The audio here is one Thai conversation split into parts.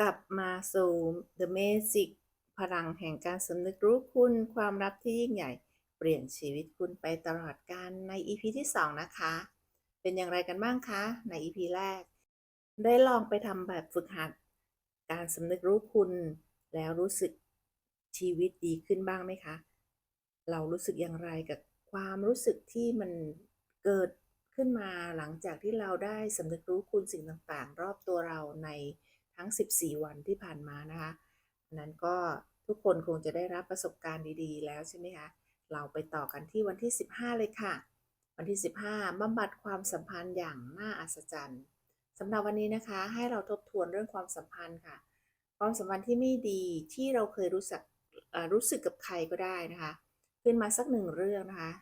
กลับมาสู่ The Magic พลังแห่งการสำนึกรู้คุณความรับที่ยิ่งใหญ่ เปลี่ยนชีวิตคุณไปตลอดกาลใน EP ที่ 2 นะคะ เป็นอย่างไรกันบ้างคะ ใน EP แรก ได้ลองไปทำแบบฝึกหัด การสำนึกรู้คุณ แล้วรู้สึกชีวิตดีขึ้นบ้างไหมคะ เรารู้สึกอย่างไรกับความรู้สึกที่มันเกิดขึ้นมาหลังจากที่เราได้สำนึกรู้คุณสิ่งต่างๆ รอบตัวเราใน ทั้ง 14 วันที่ผ่านมานะคะนั้นก็ทุกคนคงจะได้รับประสบการณ์ดีๆ แล้วใช่ไหมคะเราไปต่อกันที่วันที่ 15 เลยค่ะ วันที่ 15บำบัดความสัมพันธ์อย่างน่าอัศจรรย์สำหรับวันนี้นะคะ ให้เราทบทวนเรื่องความสัมพันธ์ค่ะ ความสัมพันธ์ที่ไม่ดีที่เราเคยรู้สึกรู้สึกกับใครก็ได้นะคะ ขึ้นมาสักหนึ่งเรื่องนะคะ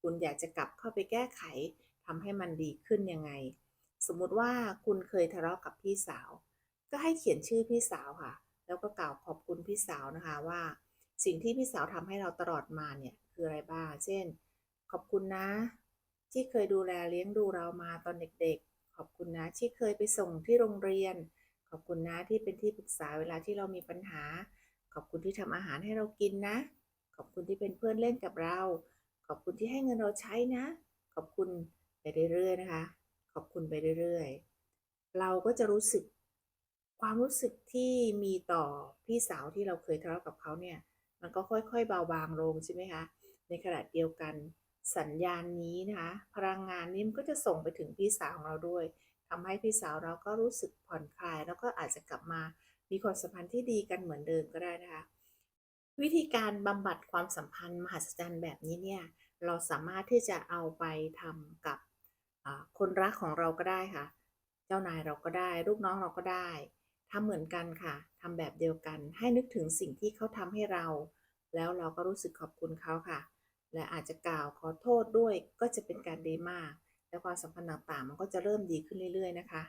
คุณอยากจะกลับเข้าไปแก้ไขทำให้มันดีขึ้นยังไง สมมุติว่าคุณเคยทะเลาะกับพี่สาว ก็ให้เขียนชื่อพี่สาวค่ะ แล้วก็กล่าวขอบคุณพี่สาวนะคะว่า สิ่งที่พี่สาวทำให้เราตลอดมาเนี่ยคืออะไรบ้าง เช่น ขอบคุณนะ ที่เคยดูแลเลี้ยงดูเรามาตอนเด็กๆ ขอบคุณนะที่เคยไปส่งที่โรงเรียน ขอบคุณนะที่เป็นที่ปรึกษาเวลาที่เรามีปัญหา ขอบคุณที่ทำอาหารให้เรากินนะ ขอบคุณที่เป็นเพื่อนเล่นกับเรา ขอบคุณที่ให้เงินเราใช้นะ ขอบคุณไปเรื่อยๆนะคะ ขอบคุณไปเรื่อยๆ เราก็จะรู้สึก ความรู้สึกที่มีต่อพี่สาวที่เราเคยทะเลาะกับเขาเนี่ย มันก็ค่อยๆเบาบางลงใช่ไหมคะ ในขณะเดียวกันสัญญาณนี้นะคะ พลังงานนี้มันก็จะส่งไปถึงพี่สาวของเราด้วยทำให้พี่สาวเราก็รู้สึกผ่อนคลาย แล้วก็อาจจะกลับมามีความสัมพันธ์ที่ดีกันเหมือนเดิมก็ได้นะคะ วิธีการบำบัดความสัมพันธ์มหัศจรรย์แบบนี้เนี่ย เราสามารถที่จะเอาไปทำกับคนรักของเราก็ได้ค่ะ เจ้านายเราก็ได้ ลูกน้องเราก็ได้ ทำเหมือนกันค่ะทำแบบเดียวกัน ให้นึกถึงสิ่งที่เขาทำให้เรา แล้วเราก็รู้สึกขอบคุณเขาค่ะ และอาจจะกล่าวขอโทษด้วยก็จะเป็นการดีมาก และความสัมพันธ์ต่างๆ มันก็จะเริ่มดีขึ้นเรื่อย ๆ นะคะ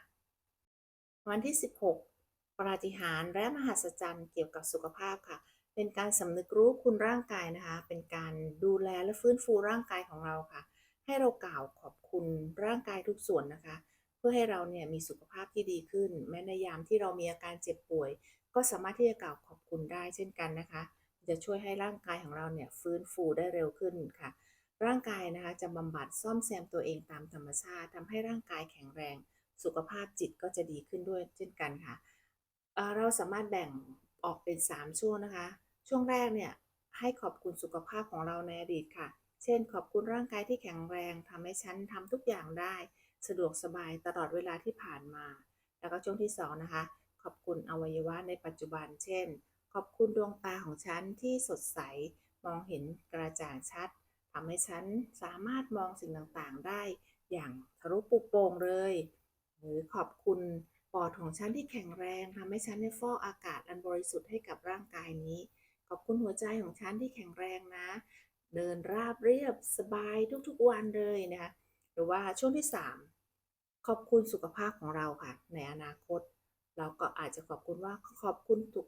วันที่ 16 ปราฏิหาริย์และมหัศจรรย์เกี่ยวกับสุขภาพค่ะ เป็นการสำนึกรู้คุณร่างกายนะคะ เป็นการดูแลและฟื้นฟูร่างกายของเราค่ะ ให้เรากล่าวขอบคุณร่างกายทุกส่วนนะคะ พื่อให้เราเนี่ยมีสุขภาพที่ดีขึ้น แม้ในยามที่เรามีอาการเจ็บป่วย ก็สามารถที่จะกล่าวขอบคุณได้เช่นกันนะคะ จะช่วยให้ร่างกายของเราเนี่ยฟื้นฟูได้เร็วขึ้นค่ะ ร่างกายนะคะจะบำบัดซ่อมแซมตัวเองตามธรรมชาติทำให้ร่างกายแข็งแรง สุขภาพจิตก็จะดีขึ้นด้วยเช่นกันค่ะเราสามารถแบ่งออกเป็น 3 ช่วงนะคะ ช่วงแรกเนี่ยให้ขอบคุณสุขภาพของเราในอดีตค่ะ เช่น ขอบคุณร่างกายที่แข็งแรงทำให้ฉันทำทุกอย่างได้ สะดวกสบายตลอดเวลาที่ผ่านมา แล้วก็ช่วงที่2นะคะ ขอบคุณอวัยวะในปัจจุบัน เช่น ขอบคุณดวงตาของฉันที่สดใส มองเห็นกระจ่างชัดทำให้ฉันสามารถมองสิ่งต่างๆได้อย่างทะลุปุโปร่งเลย หรือขอบคุณปอดของฉันที่แข็งแรงทำให้ฉันได้ฟอกอากาศอันบริสุทธิ์ให้กับร่างกายนี้ ขอบคุณหัวใจของฉันที่แข็งแรงนะ เดินราบเรียบสบายทุกๆวันเลยนะคะ หรือว่าช่วงที่ 3 ขอบคุณสุขภาพของเราค่ะ ในอนาคต เราก็อาจจะขอบคุณว่าขอบคุณทุก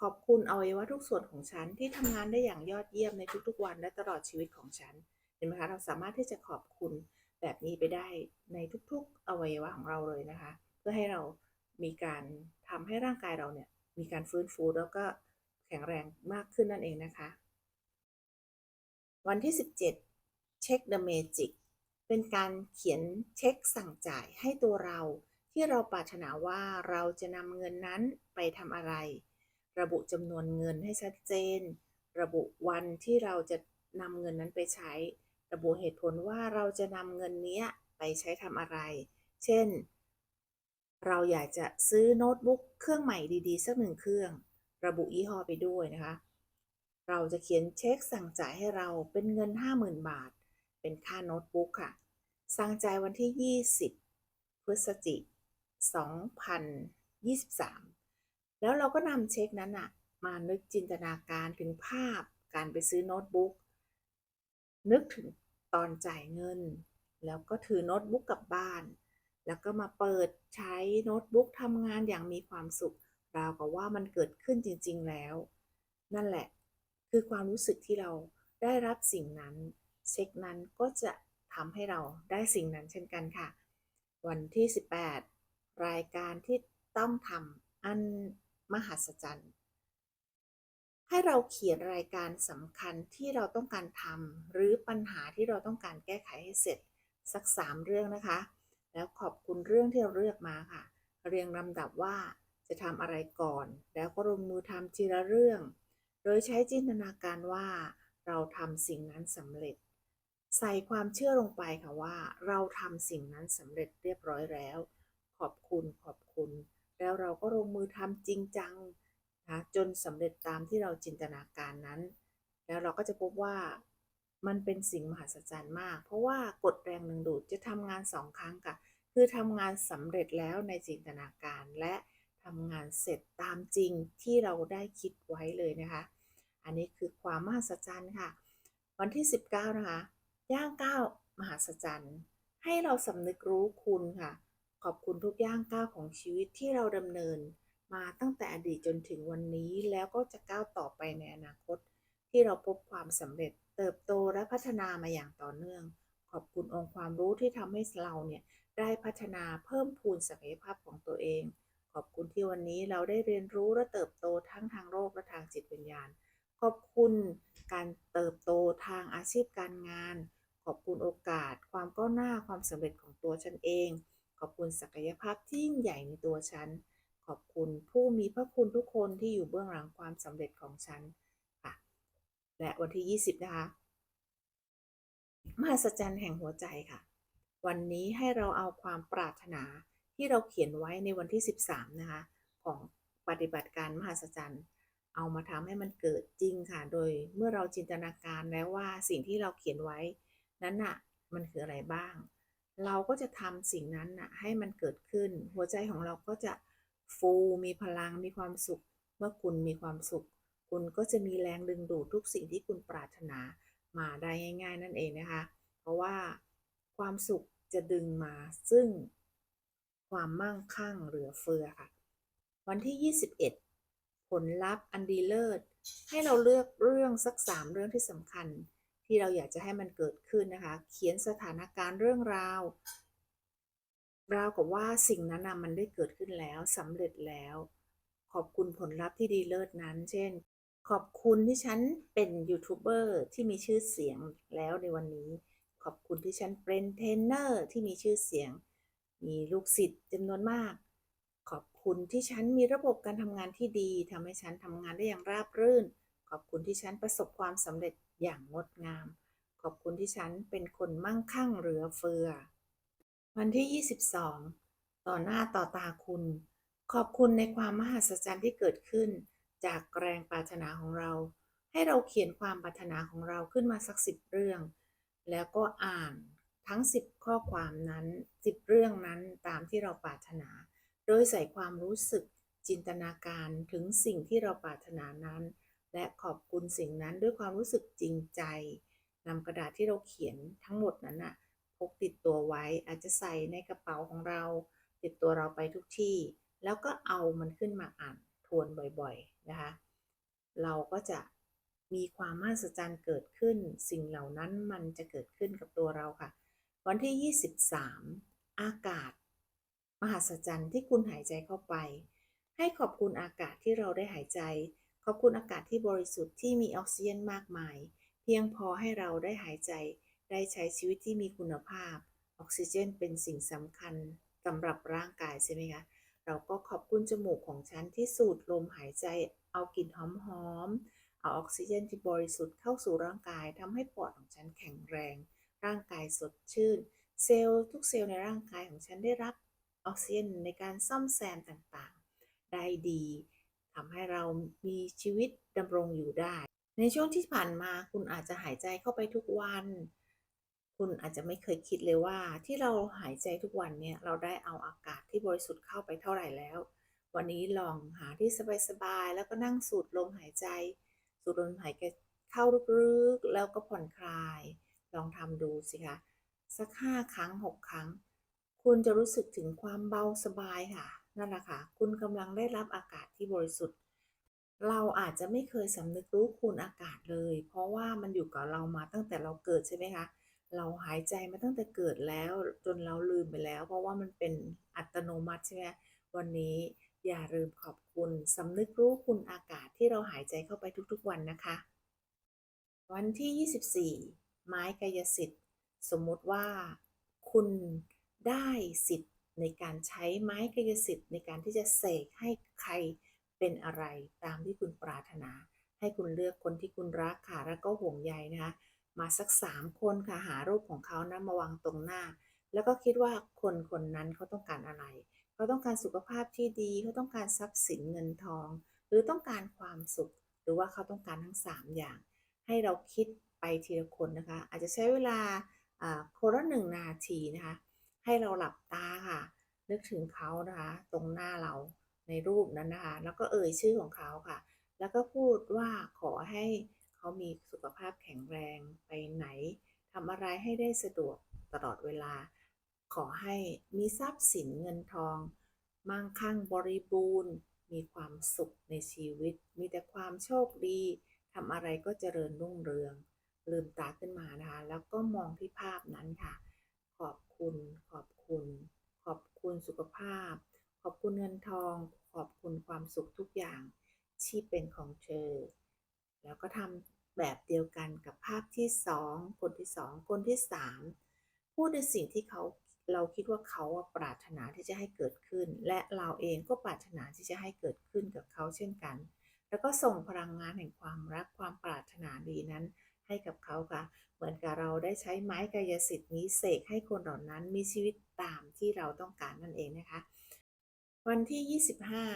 ขอบคุณอวัยวะทุกส่วนของฉันที่ทำงานได้อย่างยอดเยี่ยมในทุกๆวันและตลอดชีวิตของฉันเห็นไหมคะเราสามารถที่จะขอบคุณแบบนี้ไปได้ในทุกๆอวัยวะของเราเลยนะคะ เพื่อให้เรามีการทำให้ร่างกายเราเนี่ยมีการฟื้นฟูแล้วก็แข็งแรงมากขึ้นนั่นเองนะคะ วันที่ 17 เช็ค The Magic เป็นการเขียนเช็คสั่งจ่ายให้ตัวเรา ที่เราปรารถนาว่าเราจะนำเงินนั้นไปทำอะไร ระบุจำนวนเงินให้ชัดเจน ระบุวันที่เราจะนำเงินนั้นไปใช้ ระบุเหตุผลว่าเราจะนำเงินนี้ไปใช้ทำอะไร เช่น เราอยากจะซื้อโน้ตบุ๊กเครื่องใหม่ดีๆ สักหนึ่งเครื่อง ระบุยี่ห้อไปด้วยนะคะ เราจะเขียนเช็คสั่งจ่ายให้เราเป็นเงิน 50,000 บาท เป็นค่าโน้ตบุ๊กค่ะ สั่งจ่ายวันที่ 20 พฤศจิก2023 แล้วเราก็นำเช็คนั้นอะมานึกจินตนาการถึงภาพการไปซื้อโน้ตบุ๊ก นึกถึงตอนจ่ายเงิน แล้วก็ถือโน้ตบุ๊กกลับบ้าน แล้วก็มาเปิดใช้โน้ตบุ๊กทำงานอย่างมีความสุข ราวกับว่ามันเกิดขึ้นจริง ๆแล้ว นั่นแหละ คือความรู้สึกที่เราได้รับสิ่งนั้น เช็คนั้นก็จะ ทำให้เราได้สิ่งนั้นเช่นกันค่ะ วันที่ 18 รายการที่ต้องทำอันมหัศจรรย์ ให้เราเขียนรายการสำคัญที่เราต้องการทำหรือปัญหาที่เราต้องการแก้ไขให้เสร็จสักสามเรื่องนะคะ แล้วขอบคุณเรื่องที่เราเลือกมาค่ะ เรียงลำดับว่าจะทำอะไรก่อน แล้วก็ลงมือทำทีละเรื่อง โดยใช้จินตนาการว่าเราทำสิ่งนั้นสำเร็จ ใส่ความเชื่อลงไปค่ะว่า เราทำสิ่งนั้นสำเร็จเรียบร้อยแล้ว ขอบคุณขอบคุณ แล้วเราก็ลงมือทำจริงจังนะจนสำเร็จตามที่เราจินตนาการนั้น แล้วเราก็จะพบว่ามันเป็นสิ่งมหัศจรรย์มาก เพราะว่ากฎแรงดึงดูดจะทำงานสองครั้งค่ะ คือทำงานสำเร็จแล้วในจินตนาการและทำงานเสร็จตามจริงที่เราได้คิดไว้เลยนะคะ อันนี้คือความมหัศจรรย์ค่ะ วันที่ 19 นะคะ ย่างก้าวมหัศจรรย์ ให้เราสำนึกรู้คุณค่ะ ขอบคุณทุกย่างก้าวของชีวิตที่เราดำเนิน มาตั้งแต่อดีตจนถึงวันนี้แล้วก็จะก้าวต่อไปในอนาคต ที่เราพบความสำเร็จ เติบโตและพัฒนามาอย่างต่อเนื่อง ขอบคุณองค์ความรู้ที่ทำให้เราเนี่ยได้พัฒนาเพิ่มพูนศักยภาพของตัวเอง ขอบคุณที่วันนี้เราได้เรียนรู้และเติบโตทั้งทางโลกและทางจิตวิญญาณ ขอบคุณการเติบโตทางอาชีพการงาน ขอบคุณโอกาส ความก้าวหน้าความสำเร็จของตัวฉันเอง ขอบคุณศักยภาพที่ยิ่งใหญ่ในตัวฉัน ขอบคุณผู้มีพระคุณทุกคนที่อยู่เบื้องหลังความสำเร็จของฉันค่ะ และวันที่ 20 นะคะมหัศจรรย์แห่งหัวใจค่ะ วันนี้ให้เราเอาความปรารถนาที่เราเขียนไว้ในวันที่ 13 นะคะ ของปฏิบัติการมหัศจรรย์เอามาทำให้มันเกิดจริงค่ะ โดยเมื่อเราจินตนาการแล้วว่าสิ่งที่เราเขียนไว้ นั้นน่ะมันคืออะไรบ้าง เราก็จะทำสิ่งนั้นน่ะให้มันเกิดขึ้น หัวใจของเราก็จะฟูมีพลังมีความสุข เมื่อคุณมีความสุข คุณก็จะมีแรงดึงดูดทุกสิ่งที่คุณปรารถนามาได้ง่าย ๆ นั่นเองนะคะ เพราะว่าความสุขจะดึงมาซึ่งความมั่งคั่งเหลือเฟือค่ะ วันที่ 21 ผลลัพธ์อันดีเลิศให้เราเลือกเรื่องสักสามเรื่องที่สำคัญ ที่เราอยากจะให้มันเกิดขึ้นนะคะ เขียนสถานการณ์เรื่องราวราวกับว่าสิ่งนั้นนะมันได้เกิดขึ้นแล้วสำเร็จแล้ว ขอบคุณผลลัพธ์ที่ดีเลิศนั้น เช่น ขอบคุณที่ฉันเป็นยูทูบเบอร์ที่มีชื่อเสียงแล้วในวันนี้ ขอบคุณที่ฉันเป็นเทรนเนอร์ที่มีชื่อเสียง มีลูกศิษย์จำนวนมาก ขอบคุณที่ฉันมีระบบการทำงานที่ดีทำให้ฉันทำงานได้อย่างราบรื่น ขอบคุณที่ฉันประสบความสำเร็จ อย่างงดงาม ขอบคุณที่ฉันเป็นคนมั่งคั่งเหลือเฟือ วันที่ 22 ต่อหน้าต่อตาคุณ ขอบคุณในความมหัศจรรย์ที่เกิดขึ้น จากแรงปรารถนาของเรา ให้เราเขียนความปรารถนาของเราขึ้นมาสักสิบเรื่อง แล้วก็อ่านทั้ง 10 ข้อความนั้น 10 เรื่องนั้นตามที่เราปรารถนา โดยใส่ความรู้สึกจินตนาการถึงสิ่งที่เราปรารถนานั้น และขอบคุณสิ่งนั้นด้วยความรู้สึกจริงใจนำกระดาษที่เราเขียนทั้งหมดนั้นน่ะพกติดตัวไว้อาจจะใส่ในกระเป๋าของเรา ติดตัวเราไปทุกที่ แล้วก็เอามันขึ้นมาอ่านทวนบ่อยๆนะคะ เราก็จะมีความมหัศจรรย์เกิดขึ้น สิ่งเหล่านั้นมันจะเกิดขึ้นกับตัวเราค่ะ วันที่ 23 อากาศ มหัศจรรย์ที่คุณหายใจเข้าไป ให้ขอบคุณอากาศที่เราได้หายใจ ขอบคุณอากาศที่บริสุทธิ์ที่มีออกซิเจนมากมาย เพียงพอให้เราได้หายใจได้ใช้ชีวิตที่มีคุณภาพ ออกซิเจนเป็นสิ่งสำคัญสำหรับร่างกายใช่ไหมคะ เราก็ขอบคุณจมูกของฉันที่สูดลมหายใจ เอากลิ่นหอมๆ เอาออกซิเจนที่บริสุทธิ์เข้าสู่ร่างกายทำให้ปอดของฉันแข็งแรง ร่างกายสดชื่น เซลล์ทุกเซลล์ในร่างกายของฉันได้รับออกซิเจนในการซ่อมแซมต่างๆ ได้ดี ทำให้เรามีชีวิตดำรงอยู่ได้ ในช่วงที่ผ่านมาคุณอาจจะหายใจเข้าไปทุกวัน คุณอาจจะไม่เคยคิดเลยว่า ที่เราหายใจทุกวันเนี่ยเราได้เอาอากาศที่บริสุทธิ์เข้าไปเท่าไหร่แล้ว วันนี้ลองหาที่สบายๆแล้วก็นั่งสูดลมหายใจ สูดลมหายใจเข้าลึกๆแล้วก็ผ่อนคลาย ลองทำดูสิคะสักห้าครั้งหกครั้ง คุณจะรู้สึกถึงความเบาสบายค่ะ นั่นแหละค่ะ คุณกำลังได้รับอากาศที่บริสุทธิ์ เราอาจจะไม่เคยสำนึกรู้คุณอากาศเลย เพราะว่ามันอยู่กับเรามาตั้งแต่เราเกิดใช่ไหมคะ เราหายใจมาตั้งแต่เกิดแล้วจนเราลืมไปแล้ว เพราะว่ามันเป็นอัตโนมัติใช่ไหมวันนี้อย่าลืมขอบคุณสำนึกรู้คุณอากาศที่เราหายใจเข้าไปทุกๆวันนะคะ วันที่ 24 ไม้กายสิทธิ์ สมมุติว่า คุณได้สิทธิ์ ในการใช้ไม้กายสิทธิ์ ในการที่จะเสกให้ใครเป็นอะไรตามที่คุณปรารถนา ให้คุณเลือกคนที่คุณรักค่ะแล้วก็ห่วงใยนะคะมาสักสามคนค่ะหารูปของเขานะมาวางตรงหน้า แล้วก็คิดว่าคนคนนั้นเขาต้องการอะไรเขาต้องการสุขภาพที่ดีเขาต้องการทรัพย์สินเงินทอง หรือต้องการความสุข หรือว่าเขาต้องการทั้ง 3 อย่าง ให้เราคิดไปทีละคนนะคะ อาจจะใช้เวลาอ่าคนละหนึ่งนาทีนะคะ ให้เราหลับตาค่ะ นึกถึงเขานะคะ ตรงหน้าเราในรูปนั้นนะคะ แล้วก็เอ่ยชื่อของเขาค่ะ แล้วก็พูดว่าขอให้เขามีสุขภาพแข็งแรงไปไหนทำอะไรให้ได้สะดวกตลอดเวลา ขอให้มีทรัพย์สินเงินทอง มั่งคั่งบริบูรณ์ มีความสุขในชีวิต มีแต่ความโชคดีทำอะไรก็เจริญรุ่งเรือง ลืมตาขึ้นมานะคะ แล้วก็มองที่ภาพนั้นค่ะ ขอบ คุณ ขอบคุณ ขอบคุณสุขภาพ ขอบคุณเงินทอง ขอบคุณความสุขทุกอย่างที่เป็นของเธอ แล้วก็ทำแบบเดียวกันกับภาพที่สองคนที่สองคนที่สามพูดในสิ่งที่เขาเราคิดว่าเขาปรารถนาที่จะให้เกิดขึ้น และเราเองก็ปรารถนาที่จะให้เกิดขึ้นกับเขาเช่นกัน แล้วก็ส่งพลังงานแห่งความรักความปรารถนาดีนั้น ให้กับเขาค่ะ เหมือนกับเราได้ใช้ไม้กายสิทธิ์นี้เสกให้คนเหล่านั้นมีชีวิตตามที่เราต้องการนั่นเองนะคะ วันที่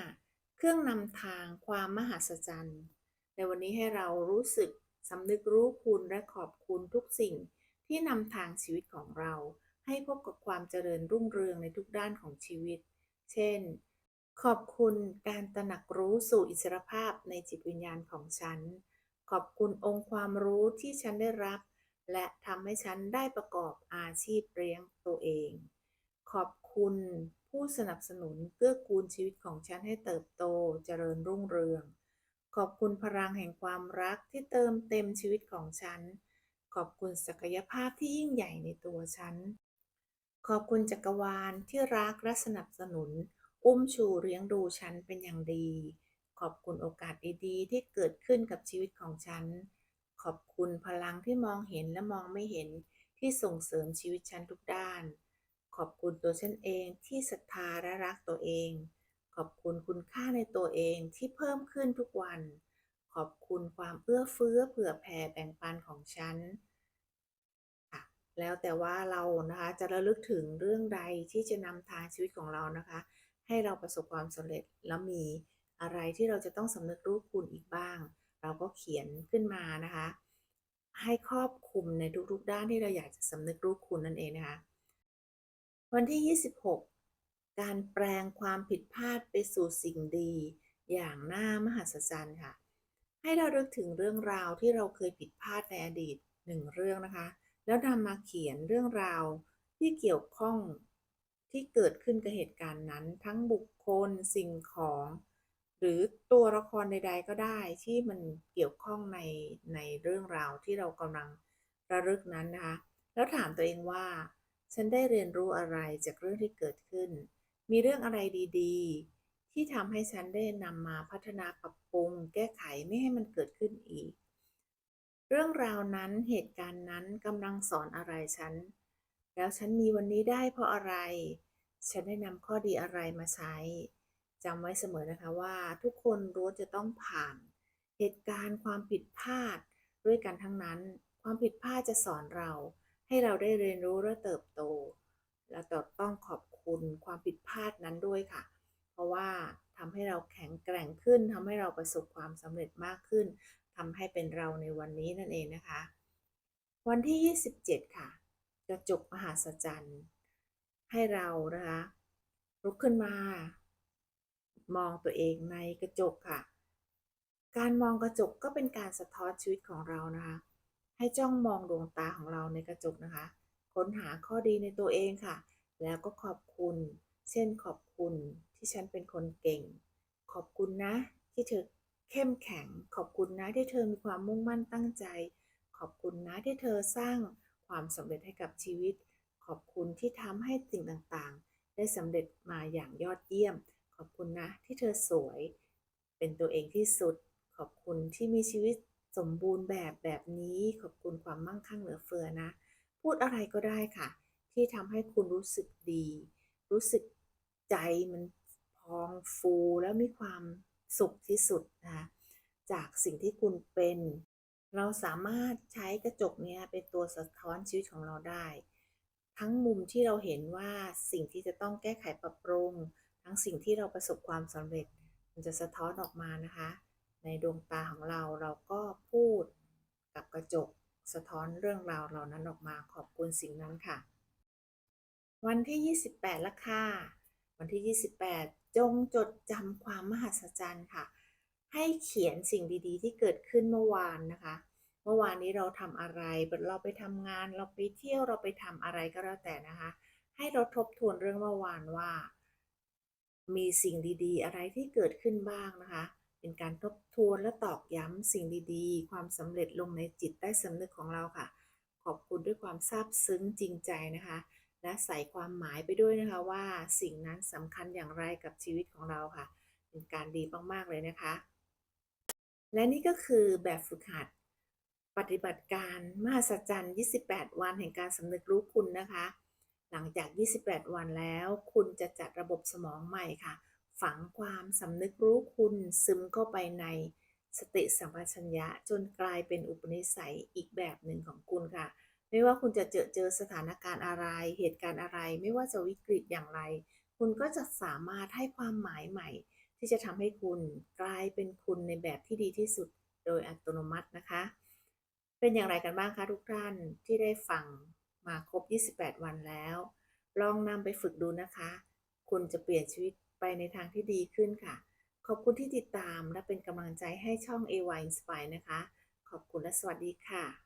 25 เครื่องนำทางความมหัศจรรย์ ในวันนี้ให้เรารู้สึกสำนึกรู้คุณและขอบคุณทุกสิ่งที่นำทางชีวิตของเรา ให้พบกับความเจริญรุ่งเรืองในทุกด้านของชีวิต เช่น ขอบคุณการตระหนักรู้สู่อิสรภาพในจิตวิญญาณของฉัน ขอบคุณองค์ความรู้ที่ฉันได้รับ และทำให้ฉันได้ประกอบอาชีพเลี้ยงตัวเอง ขอบคุณผู้สนับสนุนเกื้อกูลชีวิตของฉันให้เติบโตเจริญรุ่งเรือง ขอบคุณพลังแห่งความรักที่เติมเต็มชีวิตของฉัน ขอบคุณศักยภาพที่ยิ่งใหญ่ในตัวฉัน ขอบคุณจักรวาลที่รักและสนับสนุน อุ้มชูเลี้ยงดูฉันเป็นอย่างดี ขอบคุณโอกาสดีๆ ที่เกิดขึ้นกับชีวิตของฉัน ขอบคุณพลังที่มองเห็นและมองไม่เห็นที่ส่งเสริมชีวิตฉันทุกด้าน ขอบคุณตัวฉันเองที่ศรัทธาและรักตัวเอง ขอบคุณคุณค่าในตัวเองที่เพิ่มขึ้นทุกวัน ขอบคุณความเอื้อเฟื้อเผื่อแผ่แบ่งปันของฉันแล้วแต่ว่าเรานะคะจะระลึกถึงเรื่องใดที่จะนำทางชีวิตของเรานะคะ ให้เราประสบความสำเร็จแล้วมี อะไรที่เราจะต้องสำนึกรู้คุณอีกบ้าง เราก็เขียนขึ้นมานะคะ ให้ครอบคลุมในทุกๆด้านที่เราอยากจะสำนึกรู้คุณนั่นเองนะคะ วันที่ 26 การแปลงความผิดพลาดไปสู่สิ่งดีอย่างน่ามหัศจรรย์ค่ะ ให้เราเลึกถึงเรื่องราวที่เราเคยผิดพลาดในอดีตหนึ่งเรื่องนะคะ แล้วนำมาเขียนเรื่องราวที่เกี่ยวข้องที่เกิดขึ้นกับเหตุการณ์นั้น ทั้งบุคคลสิ่งของ หรือตัวละครใด ๆ ก็ได้ที่มันเกี่ยวข้องในในเรื่องราวที่เรากำลังระลึกนั้นนะคะแล้วถามตัวเองว่า ฉันได้เรียนรู้อะไรจากเรื่องที่เกิดขึ้น มีเรื่องอะไรดีๆ ที่ทำให้ฉันได้นำมาพัฒนาปรับปรุง แก้ไขไม่ให้มันเกิดขึ้นอีก เรื่องราวนั้นเหตุการณ์นั้นกำลังสอนอะไรฉัน แล้วฉันมีวันนี้ได้เพราะอะไร ฉันได้นำข้อดีอะไรมาใช้ จำไว้เสมอนะคะว่าทุกคนรู้จะต้องผ่านเหตุการณ์ความผิดพลาดด้วยกันทั้งนั้น ความผิดพลาดจะสอนเรา ให้เราได้เรียนรู้และเติบโต และต้องขอบคุณความผิดพลาดนั้นด้วยค่ะ เพราะว่าทำให้เราแข็งแกร่งขึ้นทำให้เราประสบความสำเร็จมากขึ้นทำให้เป็นเราในวันนี้นั่นเองนะคะ วันที่ 27 ค่ะ กระจกมหาศจรรย์ให้เรานะคะลุกขึ้นมา มองตัวเองในกระจกค่ะ การมองกระจกก็เป็นการสะท้อนชีวิตของเรานะคะ ให้จ้องมองดวงตาของเราในกระจกนะคะ ค้นหาข้อดีในตัวเองค่ะ แล้วก็ขอบคุณ เช่นขอบคุณที่ฉันเป็นคนเก่ง ขอบคุณนะ ที่เธอเข้มแข็ง ขอบคุณนะที่เธอมีความมุ่งมั่นตั้งใจ ขอบคุณนะที่เธอสร้างความสำเร็จให้กับชีวิต ขอบคุณที่ทำให้สิ่งต่างๆ ได้สำเร็จมาอย่างยอดเยี่ยม อบคุณนะที่เธอสวย เป็นตัวเองที่สุด ขอบคุณที่มีชีวิตสมบูรณ์แบบแบบนี้ ขอบคุณความมั่งคั่งเหลือเฟือนะ พูดอะไรก็ได้ค่ะ ที่ทำให้คุณรู้สึกดี รู้สึกใจมันพองฟูแล้วมีความสุขที่สุดนะคะจากสิ่งที่คุณเป็น เราสามารถใช้กระจกเนี้ยเป็นตัวสะท้อนชีวิตของเราได้ ทั้งมุมที่เราเห็นว่าสิ่งที่จะต้องแก้ไขปรับปรุง ทั้งสิ่งที่เราประสบความสำเร็จ มันจะสะท้อนออกมานะคะ ในดวงตาของเราเราก็พูดกับกระจกสะท้อนเรื่องราวเหล่านั้นออกมาขอบคุณสิ่งนั้นค่ะ วันที่ 28 ละค่ะ วันที่ 28 จงจดจำความมหัศจรรย์ค่ะ ให้เขียนสิ่งดีๆ ที่เกิดขึ้นเมื่อวานนะคะ เมื่อวานนี้เราทำอะไร เราไปทำงาน เราไปเที่ยว เราไปทำอะไรก็แล้วแต่นะคะ ให้เราทบทวนเรื่องเมื่อวานว่า มีสิ่งดีๆ อะไรที่เกิดขึ้นบ้างนะคะ เป็นการทบทวนและตอกย้ำสิ่งดีๆ ความสำเร็จลงในจิตใต้สำนึกของเราค่ะ ขอบคุณด้วยความซาบซึ้งจริงใจนะคะ และใส่ความหมายไปด้วยนะคะว่าสิ่งนั้นสำคัญอย่างไรกับชีวิตของเราค่ะ เป็นการดีมากๆเลยนะคะ และนี่ก็คือแบบฝึกหัด ปฏิบัติการมหัศจรรย์ 28 วันแห่งการสำนึกรู้คุณนะคะ หลังจาก 28 วันแล้ว คุณจะจัดระบบสมองใหม่ค่ะ ฝังความสำนึกรู้คุณซึมเข้าไปในสติสัมปชัญญะจนกลายเป็นอุปนิสัยอีกแบบหนึ่งของคุณค่ะ ไม่ว่าคุณจะเจอเจอสถานการณ์อะไร เหตุการณ์อะไร ไม่ว่าจะวิกฤตอย่างไร คุณก็จะสามารถให้ความหมายใหม่ ที่จะทำให้คุณกลายเป็นคุณในแบบที่ดีที่สุดโดยอัตโนมัตินะคะ เป็นอย่างไรกันบ้างคะทุกท่านที่ได้ฟัง มาครบ 28 วันแล้ว ลองนำไปฝึกดูนะคะ คุณจะเปลี่ยนชีวิตไปในทางที่ดีขึ้นค่ะ ขอบคุณที่ติดตามและเป็นกำลังใจให้ช่อง AY Inspire นะคะ ขอบคุณและสวัสดีค่ะ